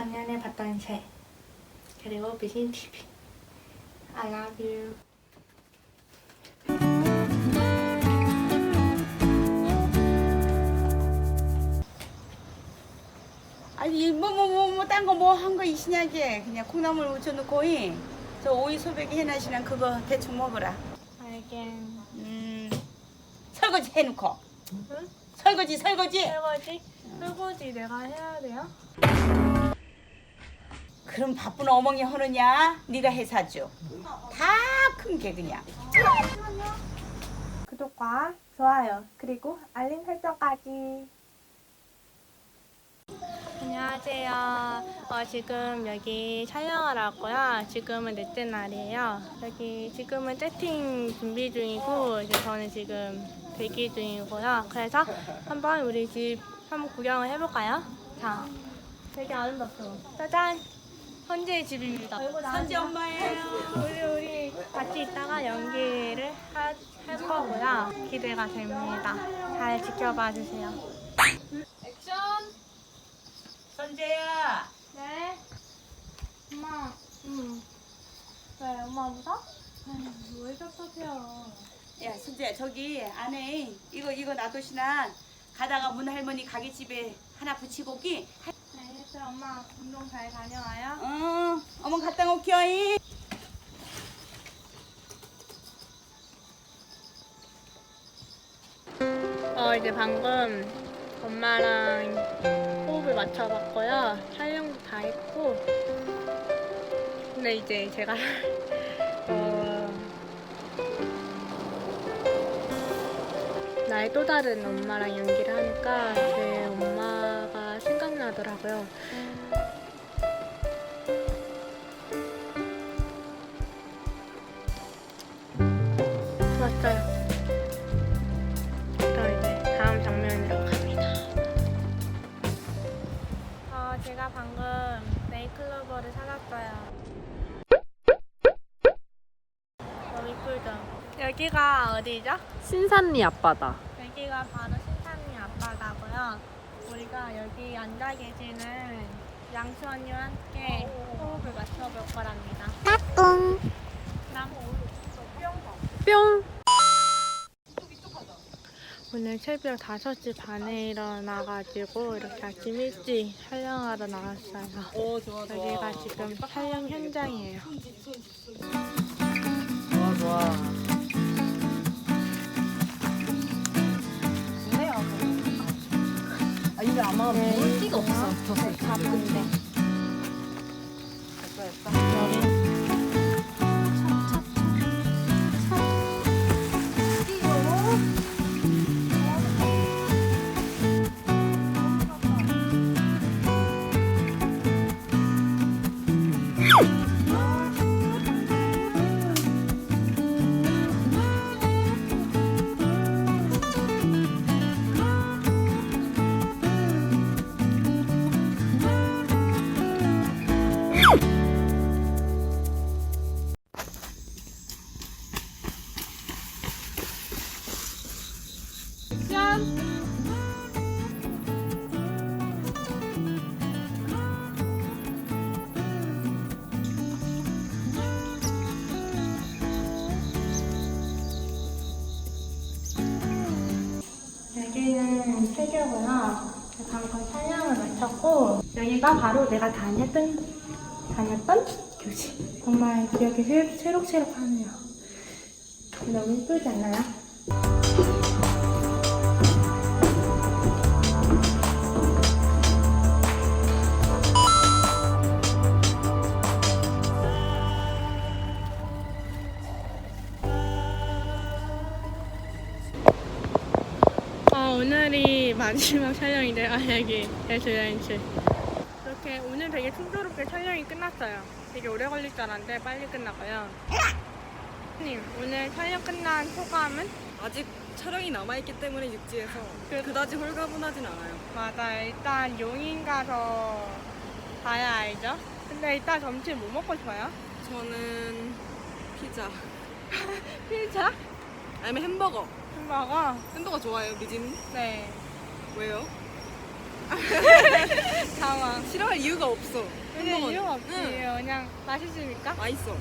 작년에 봤던 새 그리고 미신 TV I love you 아니 뭐뭐뭐뭐딴거 뭐 한 거 있으냐게 그냥 콩나물 묻혀놓고 이. 저 오이 소백이 해나시는 그거 대충 먹어라 알겐 음 설거지 해놓고 응? 설거지 설거지 설거지? 설거지 내가 해야 돼요? 그럼 바쁜 어멍이 하느냐? 네가 해 사줘 다큰 게 그냥. 구독과 좋아요 그리고 알림 설정까지. 안녕하세요. 어, 지금 여기 촬영을 왔고요. 지금은 넷째 날이에요. 여기 지금은 세팅 준비 중이고 이제 저는 지금 대기 중이고요. 그래서 한번 우리 집 한번 구경을 해볼까요? 자 되게 아름답죠? 짜잔 현재의 집입니다 선지 엄마예요 우리 우리 같이 있다가 연기를 하, 할 거고요. 기대가 됩니다. 잘 지켜봐 주세요. 선재야 네. 엄마. 응. 왜 엄마 무서? 왜 답답해요? 야 선재야 저기 안에 이거 이거 놔두시나 가다가 문 할머니 가게 집에 하나 붙이고 오기 알 겠어요. 엄마 운동 잘 다녀와요. 어 어머 갔다 올게요 이. 어 이제 방금 엄마랑 호흡을 맞춰봤고요. 촬영도 다 했고. 근데 이제 제가 어 나의 또 다른 엄마랑 연기를 하니까 제 엄마가 생각나더라고요. 좋았어요. 그럼 이제 다음 장면으로 갑니다. 어, 제가 방금 네이클로버를 사놨어요. 너무 이쁘죠? 여기가 어디죠? 신산리 앞바다. 여기가 바로 신산리 앞바다고요. 우리가 여기 앉아 계시는 양수 언니와 함께 호흡을 맞춰볼 거랍니다. 까꿍. 그럼 뿅! 오늘 새벽 5시 반에 일어나가지고 이렇게 아침 일찍 촬영하러 나왔어요. 오, 좋아, 여기가 지금 촬영 현장이에요. 좋아, 좋아. 아, 아마 물기가 없어. 바쁜데. 됐어, 여기는 세계고요. 방금 촬영을 마쳤고 여기가 바로 내가 다녔던 다녔던 교실. 정말 기억이 새- 새록새록하네요. 너무 예쁘지 않나요? 오늘이 마지막 촬영인데 아 여기 대조연출 이렇게 오늘 되게 순조롭게 촬영이 끝났어요 되게 오래 걸릴 줄 알았는데 빨리 끝나고요 님 오늘 촬영 끝난 소감은? 아직 촬영이 남아있기 때문에 육지에서 그- 그다지 홀가분하진 않아요. 맞아 일단 용인 가서 봐야 알죠 근데 일단 점심 뭐 먹고 싶어요? 저는 피자. 피자? 아니면 햄버거. 햄버거? 햄버거 좋아해요, 미진? 네 왜요? 당황. 싫어할 이유가 없어. 그냥 햄버거는. 이유가 없지. 응. 그냥 맛있으니까. 맛있어.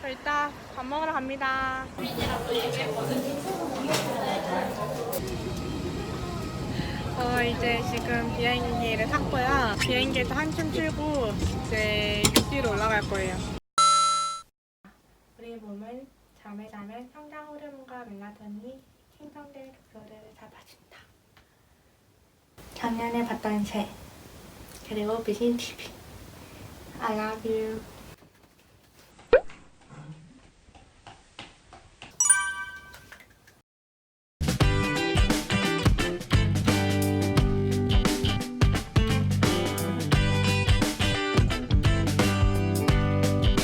저 이따 밥 먹으러 갑니다. 어, 이제 지금 비행기를 탔고요. 비행기도 한참 출고 이제 육지로 올라갈 거예요. 우리 몸은 잠을 자면 성장 호르몬과 멜라토닌 이 생성될 족소를 잡아준다. 작년에 봤던 새 그리고 미신 TV I love you